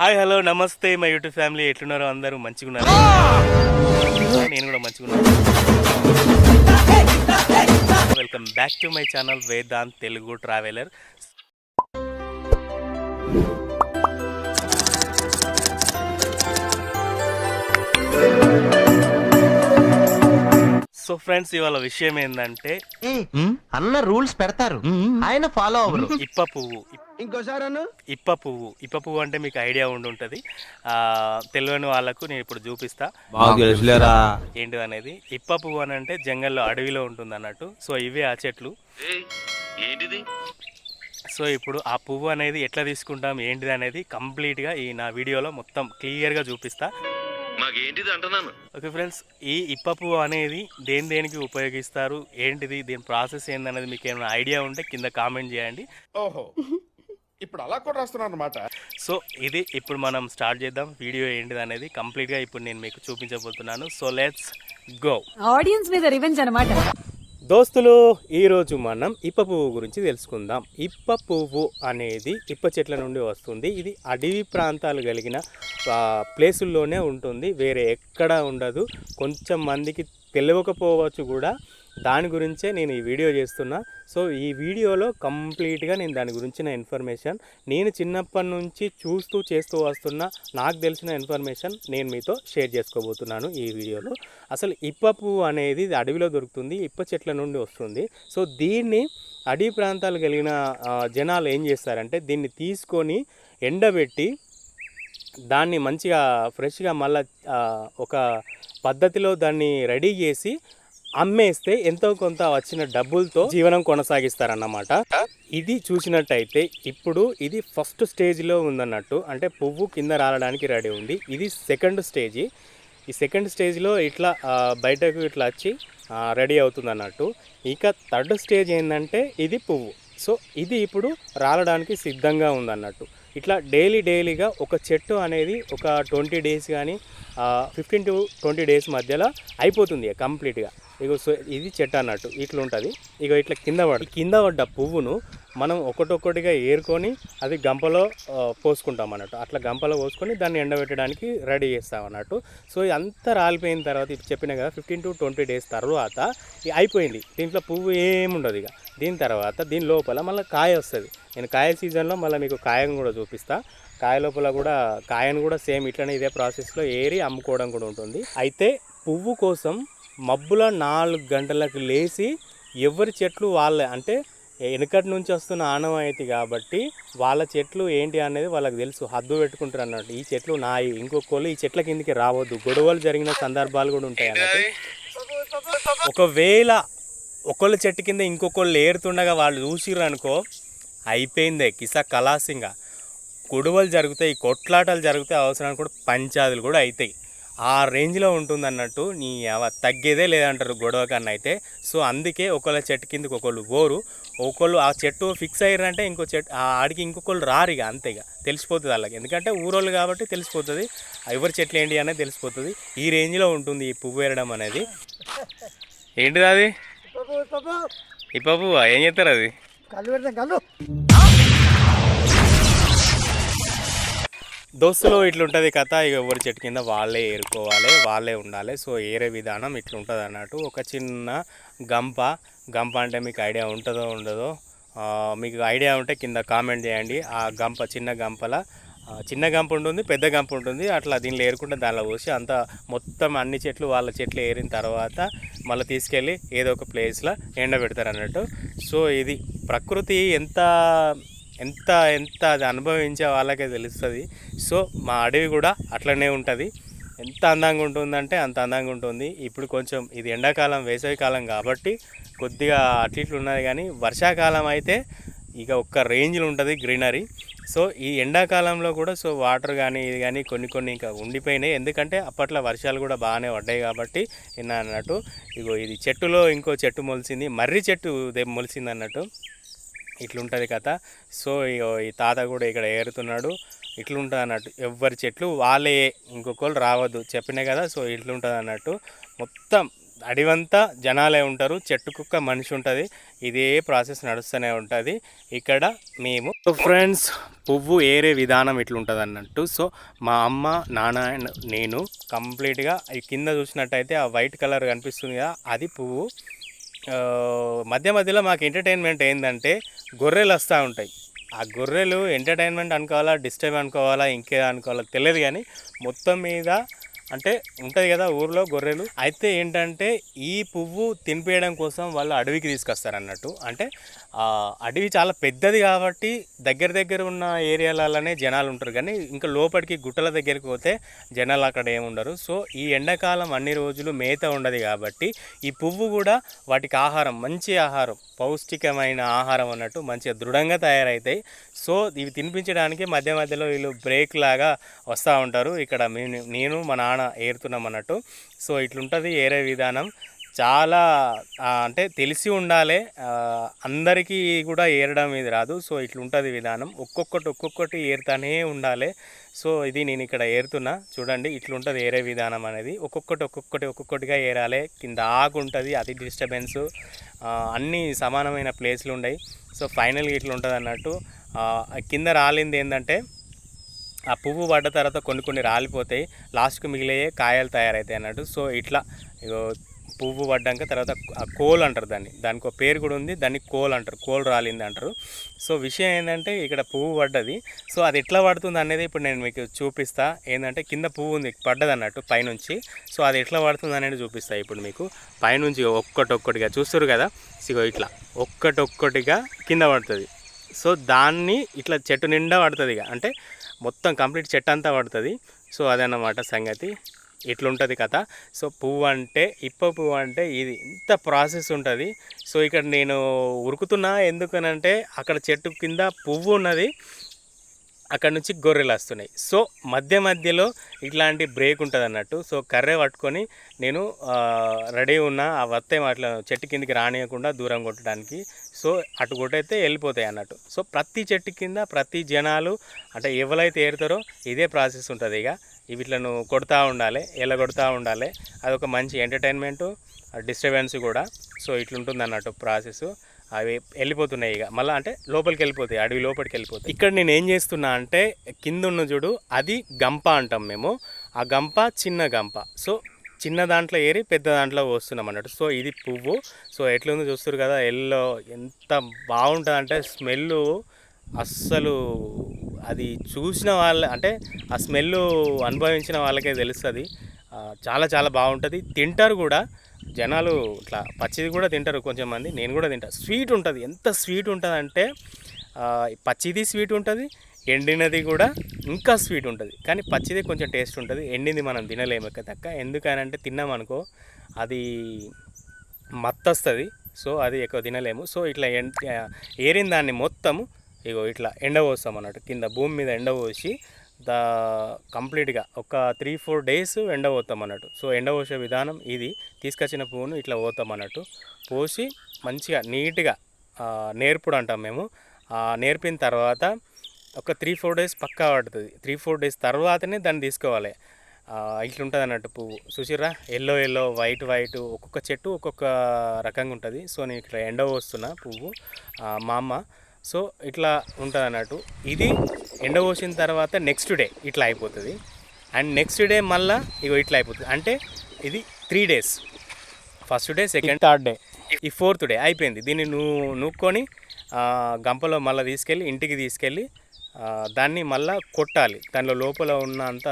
Hi hello నమస్తే మా YouTube family. ఎట్లున్నారో అందరూ? మంచిగా ఉన్నారు నేను కూడా మంచిగా ఉన్నాను welcome back to my channel Vedant Telugu traveller so friends ఇవాళ విషయం ఏంటంటే అన్న రూల్స్ పెడతారు. ఆయన ఫాలో అవ్వరు. ఇప్ప పువ్వు ఇంకోసారి అన్న? ఇప్ప పువ్వు. ఇప్ప పువ్వు అంటే మీకు ఐడియా ఉండి ఉంటుంది. ఆ, తెలియని వాళ్ళకు నేను ఇప్పుడు చూపిస్తా. ఏంటిది అనేది ఇప్ప పువ్వు అని అంటే జంగల్లో అడవిలో ఉంటుంది అన్నట్టు సో ఇవే ఆ చెట్లు. ఏంటిది? సో ఇప్పుడు ఆ పువ్వు అనేది ఎట్లా తీసుకుంటాం ఏంటిది అనేది కంప్లీట్గా ఈ నా వీడియోలో మొత్తం క్లియర్గా చూపిస్తా. మాకేంటిది అంటున్నాను? ఓకే ఫ్రెండ్స్ ఈ ఇప్ప పువ్వు అనేది దేని దేనికి ఉపయోగిస్తారు ఏంటిది దీని ప్రాసెస్ ఏందనేది మీకు ఏమైనా ఐడియా ఉంటే కింద కామెంట్ చేయండి. ఓహో. ఇప్పుడు అలా కూడా రాస్తున్నారు అనమాట సో ఇది ఇప్పుడు మనం స్టార్ట్ చేద్దాం. వీడియో ఏంటిది అనేది కంప్లీట్గా ఇప్పుడు నేను మీకు చూపించబోతున్నాను. సో లెట్స్ గో ఆడియన్స్ మీద రివెంజ్ అనమాట దోస్తులు ఈరోజు మనం ఇప్ప పువ్వు గురించి తెలుసుకుందాం. ఇప్ప పువ్వు అనేది ఇప్ప చెట్ల నుండి వస్తుంది. ఇది అడవి ప్రాంతాలు కలిగిన ప్లేసుల్లోనే ఉంటుంది. వేరే ఎక్కడ ఉండదు. కొంచెం మందికి తెలియకపోవచ్చు కూడా. దాని గురించే నేను ఈ వీడియో చేస్తున్నా. సో ఈ వీడియోలో కంప్లీట్గా నేను దాని గురించిన ఇన్ఫర్మేషన్ నేను చిన్నప్పటి నుంచి చూస్తూ చేస్తూ వస్తున్న నాకు తెలిసిన ఇన్ఫర్మేషన్ నేను మీతో షేర్ చేసుకోబోతున్నాను ఈ వీడియోలో. అసలు ఇప్ప పువ్వు అనేది అడవిలో దొరుకుతుంది ఇప్ప చెట్ల నుండి వస్తుంది. సో దీన్ని అడవి ప్రాంతాలు కలిగిన జనాలు ఏం చేస్తారంటే దీన్ని తీసుకొని ఎండబెట్టి దాన్ని మంచిగా ఫ్రెష్గా మళ్ళీ ఒక పద్ధతిలో దాన్ని రెడీ చేసి అమ్మేస్తే ఎంతో కొంత వచ్చిన డబ్బులతో జీవనం కొనసాగిస్తారన్నమాట. ఇది చూసినట్టయితే ఇప్పుడు ఇది ఫస్ట్ స్టేజ్లో ఉందన్నట్టు అంటే పువ్వు కింద రాలడానికి రెడీ ఉంది. ఇది సెకండ్ స్టేజీ. ఈ సెకండ్ స్టేజ్లో ఇట్లా బయటకు ఇట్లా వచ్చి రెడీ అవుతుంది అన్నట్టు ఇక థర్డ్ స్టేజ్ ఏంటంటే ఇది పువ్వు. సో ఇది ఇప్పుడు రాలడానికి సిద్ధంగా ఉందన్నట్టు. ఇట్లా డైలీ డైలీగా ఒక చెట్టు అనేది ఒక ట్వంటీ డేస్ కానీ ఫిఫ్టీన్ టు ట్వంటీ డేస్ మధ్యలో అయిపోతుంది కంప్లీట్గా. ఇక సో ఇది చెట్టు అన్నట్టు ఇట్లా ఉంటుంది ఇక ఇట్లా కింద పడ కింద పడ్డ పువ్వును మనం ఒకటొక్కటిగా ఏరుకొని అది గంపలో పోసుకుంటాం అన్నట్టు. అట్లా గంపలో పోసుకొని దాన్ని ఎండబెట్టడానికి రెడీ చేస్తాం అన్నట్టు. సో అంతా రాలిపోయిన తర్వాత ఇప్పుడు చెప్పిన కదా ఫిఫ్టీన్ టు ట్వంటీ డేస్ తర్వాత అయిపోయింది. దీంట్లో పువ్వు ఏముండదు ఇక. దీని తర్వాత దీని లోపల మళ్ళీ కాయ వస్తుంది. నేను కాయ సీజన్లో మళ్ళీ మీకు కాయను కూడా చూపిస్తా. కాయ లోపల కూడా కాయను కూడా సేమ్ ఇట్లనే ఇదే ప్రాసెస్లో ఏరి అమ్ముకోవడం కూడా ఉంటుంది. అయితే పువ్వు కోసం మబ్బుల నాలుగు గంటలకు లేచి ఎవరి చెట్లు వాళ్ళే అంటే వెనుకటి నుంచి వస్తున్న ఆనవాయితీ కాబట్టి వాళ్ళ చెట్లు ఏంటి అనేది వాళ్ళకి తెలుసు. హద్దు పెట్టుకుంటారు అన్నట్టు. ఈ చెట్లు నాయి. ఇంకొకళ్ళు ఈ చెట్ల కిందకి రావద్దు. గొడవలు జరిగిన సందర్భాలు కూడా ఉంటాయి అన్నట్టు. ఒకవేళ ఒకళ్ళ చెట్టు కింద ఇంకొకళ్ళు ఏరుతుండగా వాళ్ళు చూసిర్రు అనుకో అయిపోయిందే కిసా కలాసింగా గొడవలు జరుగుతాయి కొట్లాటలు జరుగుతాయి అవసరానికి కూడా పంచాదులు కూడా అవుతాయి ఆ రేంజ్లో ఉంటుంది అన్నట్టు నీ అవ- తగ్గేదే లేదంటారు గొడవ కన్నా అయితే సో అందుకే ఒకళ్ళ చెట్టు కిందకి ఒకళ్ళు పోరు. ఒకళ్ళు ఆ చెట్టు ఫిక్స్ అయ్యారంటే ఇంకో చెట్టు ఆ ఆడికి ఇంకొకళ్ళు రారు ఇక అంతే ఇక తెలిసిపోతుంది వాళ్ళకి. ఎందుకంటే ఊరోళ్ళు కాబట్టి తెలిసిపోతుంది. ఎవరి చెట్లు ఏంటి అనేది తెలిసిపోతుంది. ఈ రేంజ్లో ఉంటుంది ఈ పువ్వు వేయడం అనేది. ఏంటిది అది? ఈ పువ్వు ఏం చేస్తారు అది? దోస్తులు ఇట్లుంటుంది కథ ఇక ఎవరి చెట్టు కింద వాళ్ళే ఏరుకోవాలి వాళ్ళే ఉండాలి. సో ఏరే విధానం ఇట్లుంటుంది అన్నట్టు ఒక చిన్న గంప గంప అంటే మీకు ఐడియా ఉంటుందో ఉండదో మీకు ఐడియా ఉంటే కింద కామెంట్ చేయండి. ఆ గంప చిన్న గంపల చిన్న గంప ఉంటుంది పెద్ద గంప ఉంటుంది. అట్లా దీనిలో ఏరుకుంటే దానిలో పోసి అంత మొత్తం అన్ని చెట్లు వాళ్ళ చెట్లు ఏరిన తర్వాత మళ్ళీ తీసుకెళ్ళి ఏదో ఒక ప్లేస్లో ఎండబెడతారు అన్నట్టు. సో ఇది ప్రకృతి ఎంత ఎంత ఎంత అది అనుభవించే వాళ్ళకే తెలుస్తుంది. సో మా అడవి కూడా అట్లనే ఉంటుంది. ఎంత అందంగా ఉంటుందంటే అంత అందంగా ఉంటుంది. ఇప్పుడు కొంచెం ఇది ఎండాకాలం వేసవికాలం కాబట్టి కొద్దిగా అట్లు ఇట్లు ఉన్నది కానీ వర్షాకాలం అయితే ఇక ఒక్క రేంజ్లో ఉంటుంది గ్రీనరీ. సో ఈ ఎండాకాలంలో కూడా సో వాటర్ కానీ ఇది కానీ కొన్ని కొన్ని ఇంకా ఉండిపోయినాయి. ఎందుకంటే అప్పట్లో వర్షాలు కూడా బాగానే పడ్డాయి కాబట్టి నిన్న అన్నట్టు. ఇగో ఇది చెట్టులో ఇంకో చెట్టు మొలిసింది. మర్రి చెట్టు దే- మొలిసింది అన్నట్టు. ఇట్లుంటుంది కథ. సో ఇగో ఈ తాత కూడా ఇక్కడ ఏరుతున్నాడు. ఇట్లుంటుంది అన్నట్టు ఎవరి చెట్లు వాళ్ళే ఇంకొకరు రావద్దు. చెప్పినా కదా సో ఇట్లుంటుంది అన్నట్టు మొత్తం అడివంతా జనాలే ఉంటారు. చెట్టు కుక్క మనిషి ఉంటుంది. ఇదే ప్రాసెస్ నడుస్తూనే ఉంటుంది. ఇక్కడ మేము ఫ్రెండ్స్ పువ్వు ఏరే విధానం ఇట్లుంటుంది అన్నట్టు సో మా అమ్మ నాన్న నేను కంప్లీట్గా ఈ కింద చూసినట్టయితే ఆ వైట్ కలర్ కనిపిస్తుంది కదా అది పువ్వు. మధ్య మధ్యలో మాకు ఎంటర్టైన్మెంట్ ఏంటంటే గొర్రెలు వస్తూ ఉంటాయి. ఆ గొర్రెలు ఎంటర్టైన్మెంట్ అనుకోవాలా డిస్టర్బ్ అనుకోవాలా ఇంకే అనుకోవాలా తెలియదు కానీ మొత్తం మీద అంటే ఉంటుంది కదా ఊర్లో గొర్రెలు. అయితే ఏంటంటే ఈ పువ్వు తినిపేయడం కోసం వాళ్ళు అడవికి తీసుకొస్తారు అన్నట్టు అంటే అడవి చాలా పెద్దది కాబట్టి దగ్గర దగ్గర ఉన్న ఏరియాలలోనే జనాలు ఉంటారు. కానీ ఇంకా లోపలికి గుట్టల దగ్గరికి పోతే జనాలు అక్కడ ఏముండరు సో ఈ ఎండాకాలం అన్ని రోజులు మేత ఉండదు కాబట్టి ఈ పువ్వు కూడా వాటికి ఆహారం మంచి ఆహారం పౌష్టికమైన ఆహారం అన్నట్టు మంచిగా దృఢంగా తయారవుతాయి సో ఇవి తినిపించడానికి మధ్య మధ్యలో వీళ్ళు బ్రేక్ లాగా వస్తూ ఉంటారు. ఇక్కడ మేము నేను మా నాన్న ఏరుతున్నాం అన్నట్టు. సో ఇట్లుంటుంది ఏరే విధానం. చాలా అంటే తెలిసి ఉండాలి అందరికీ కూడా ఏరడం ఇది రాదు. సో ఇట్లుంటుంది విధానం. ఒక్కొక్కటి ఒక్కొక్కటి ఏరుతానే ఉండాలి. సో ఇది నేను ఇక్కడ ఏరుతున్నా. చూడండి ఇట్లుంటుంది ఏరే విధానం అనేది. ఒక్కొక్కటి ఒక్కొక్కటి ఒక్కొక్కటిగా ఏరాలి. కింద ఆగుంటుంది అది డిస్టర్బెన్స్ అన్నీ సమానమైన ప్లేస్లు ఉన్నాయి సో ఫైనల్గా ఇట్లుంటుంది అన్నట్టు కింద రాలింది ఏంటంటే ఆ పువ్వు పడ్డ తర్వాత కొన్ని కొన్ని రాలిపోతాయి లాస్ట్కి మిగిలే కాయలు తయారవుతాయి అన్నట్టు. సో ఇట్లా ఇగో పువ్వు పడ్డాక తర్వాత ఆ కోల్ అంటారు దాన్ని. దానికి ఒక పేరు కూడా ఉంది. దాన్ని కోల్ అంటారు. కోల్ రాలింది అంటారు. సో విషయం ఏంటంటే ఇక్కడ పువ్వు పడ్డది. సో అది ఎట్లా పడుతుంది అనేది ఇప్పుడు నేను మీకు చూపిస్తా. ఏంటంటే కింద పువ్వు ఉంది పడ్డది అన్నట్టు పైనుంచి. సో అది ఎట్లా పడుతుంది అనేది చూపిస్తా ఇప్పుడు మీకు. పైనుంచి ఒక్కటొక్కటిగా చూస్తారు కదా? సిగో ఇట్లా ఒక్కటొక్కటిగా కింద పడుతుంది. సో దాన్ని ఇట్లా చెట్టు నిండా పడుతుంది ఇక అంటే మొత్తం కంప్లీట్ చెట్టు అంతా పడుతుంది. సో అదన్నమాట సంగతి. ఇట్లుంటుంది కథ. సో పువ్వు అంటే ఇప్ప పువ్వు అంటే ఇది ఇంత ప్రాసెస్ ఉంటుంది. సో ఇక్కడ నేను ఉరుకుతున్నా ఎందుకనంటే అక్కడ చెట్టు కింద పువ్వు ఉన్నది. అక్కడ నుంచి గొర్రెలు వస్తున్నాయి. సో మధ్య మధ్యలో ఇట్లాంటి బ్రేక్ ఉంటుంది అన్నట్టు సో కర్రే పట్టుకొని నేను రెడీ ఉన్న ఆ వత్తే అట్లా చెట్టు కిందికి రానియకుండా దూరం కొట్టడానికి. సో అటు కొట్టయితే వెళ్ళిపోతాయి అన్నట్టు. సో ప్రతి చెట్టు కింద ప్రతి జనాలు అంటే ఎవరైతే ఏరుతారో ఇదే ప్రాసెస్ ఉంటుంది ఇక. వీటిలను కొడతా ఉండాలి ఎలా కొడతా ఉండాలి. అదొక మంచి ఎంటర్టైన్మెంటు డిస్టర్బెన్స్ కూడా. సో ఇట్లుంటుంది అన్నట్టు ప్రాసెస్. అవి వెళ్ళిపోతున్నాయి ఇక. మళ్ళీ అంటే లోపలికి వెళ్ళిపోతాయి అడవి లోపలికి వెళ్ళిపోతాయి. ఇక్కడ నేను ఏం చేస్తున్నా అంటే కింద ఉన్న చూడు అది గంప అంటాం మేము. ఆ గంప చిన్న గంప. సో చిన్న దాంట్లో ఏరి పెద్ద దాంట్లో పోస్తున్నాం అన్నట్టు. సో ఇది పువ్వు. సో ఎట్లుందో చూస్తారు కదా ఎల్లో. ఎంత బాగుంటుంది అంటే స్మెల్ అస్సలు అది చూసిన వాళ్ళ అంటే ఆ స్మెల్ అనుభవించిన వాళ్ళకే తెలుస్తుంది. చాలా చాలా బాగుంటుంది. తింటారు కూడా. జనాలు ఇట్లా పచ్చిది కూడా తింటారు కొంచెం మంది నేను కూడా తింటాను స్వీట్ ఉంటుంది. ఎంత స్వీట్ ఉంటుంది అంటే పచ్చిది స్వీట్ ఉంటుంది ఎండినది కూడా ఇంకా స్వీట్ ఉంటుంది. కానీ పచ్చిది కొంచెం టేస్ట్ ఉంటుంది. ఎండింది మనం తినలేము ఎక్క తక్క. ఎందుకనంటే తిన్నామనుకో అది మత్తస్తుంది. సో అది ఎక్కువ తినలేము. సో ఇట్లా ఎండ ఏరిన దాన్ని మొత్తము ఇగో ఇట్లా ఎండపోస్తాం అన్నట్టు. కింద భూమి మీద ఎండపోసి ద కంప్లీట్గా ఒక త్రీ ఫోర్ డేస్ ఎండపోతాం అన్నట్టు సో ఎండ పోసే విధానం ఇది. తీసుకొచ్చిన పువ్వును ఇట్లా పోతాం అన్నట్టు పోసి మంచిగా నీట్గా నేర్పుడు అంటాం మేము. నేర్పిన తర్వాత ఒక త్రీ ఫోర్ డేస్ పక్కా పడుతుంది. త్రీ ఫోర్ డేస్ తర్వాతనే దాన్ని తీసుకోవాలి. ఇట్లుంటుంది అన్నట్టు పువ్వు. చూసిర్రా? ఎల్లో ఎల్లో వైట్ వైట్ ఒక్కొక్క చెట్టు ఒక్కొక్క రకంగా ఉంటుంది. సో నేను ఇట్లా ఎండ పోస్తున్నా పువ్వు మా అమ్మ. సో ఇట్లా ఉంటుంది అన్నట్టు ఇది ఎండ పోసిన తర్వాత నెక్స్ట్ డే ఇట్లా అయిపోతుంది. అండ్ నెక్స్ట్ డే మళ్ళా ఇగో ఇట్లా అయిపోతుంది. అంటే ఇది three days first day second third day ఈ ఫోర్త్ డే అయిపోయింది. దీన్ని నువ్వు నూక్కొని గంపలో మళ్ళీ తీసుకెళ్ళి ఇంటికి తీసుకెళ్ళి దాన్ని మళ్ళీ కొట్టాలి. దానిలో లోపల ఉన్న అంత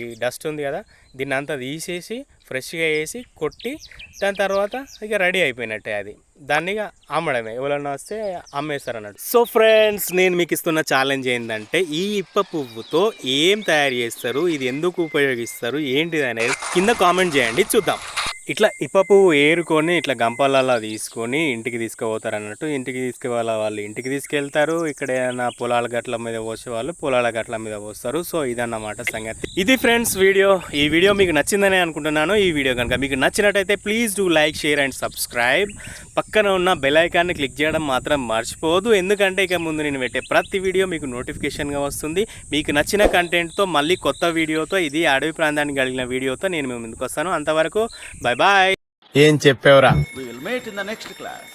ఈ డస్ట్ ఉంది కదా దీన్ని అంతా తీసేసి ఫ్రెష్గా వేసి కొట్టి దాని తర్వాత ఇక రెడీ అయిపోయినట్టే అది. దాన్ని అమ్మడమే. ఎవరన్నా వస్తే అమ్మేస్తారు అన్నట్టు సో ఫ్రెండ్స్ నేను మీకు ఇస్తున్న ఛాలెంజ్ ఏంటంటే ఈ ఇప్ప పువ్వుతో ఏం తయారు చేస్తారు? ఇది ఎందుకు ఉపయోగిస్తారు? ఏంటిది అనేది కింద కామెంట్ చేయండి. చూద్దాం. ఇట్లా ఇప్ప పువ్వు ఏరుకొని ఇట్లా గంపలలా తీసుకొని ఇంటికి తీసుకుపోతారు అన్నట్టు ఇంటికి తీసుకువెళ్ళ వాళ్ళు ఇంటికి తీసుకెళ్తారు. ఇక్కడ ఏదైనా పొలాల గట్ల మీద పోసే వాళ్ళు పొలాల గట్ల మీద పోస్తారు. సో ఇదన్నమాట సంగతి. ఇది ఫ్రెండ్స్ వీడియో. ఈ వీడియో మీకు నచ్చిందని అనుకుంటున్నాను. ఈ వీడియో కనుక మీకు నచ్చినట్టయితే please do like share and subscribe పక్కన ఉన్న బెల్ ఐకాన్ని క్లిక్ చేయడం మాత్రం మర్చిపోదు ఎందుకంటే ఇక ముందు నేను పెట్టే ప్రతి వీడియో మీకు నోటిఫికేషన్గా వస్తుంది. మీకు నచ్చిన కంటెంట్తో మళ్ళీ కొత్త వీడియోతో ఇది అడవి ప్రాంతానికి కలిగిన వీడియోతో నేను మేము ముందుకు వస్తాను. అంతవరకు బాయ్ బాయ్ ఏం చెప్పావురా We will meet in the next class.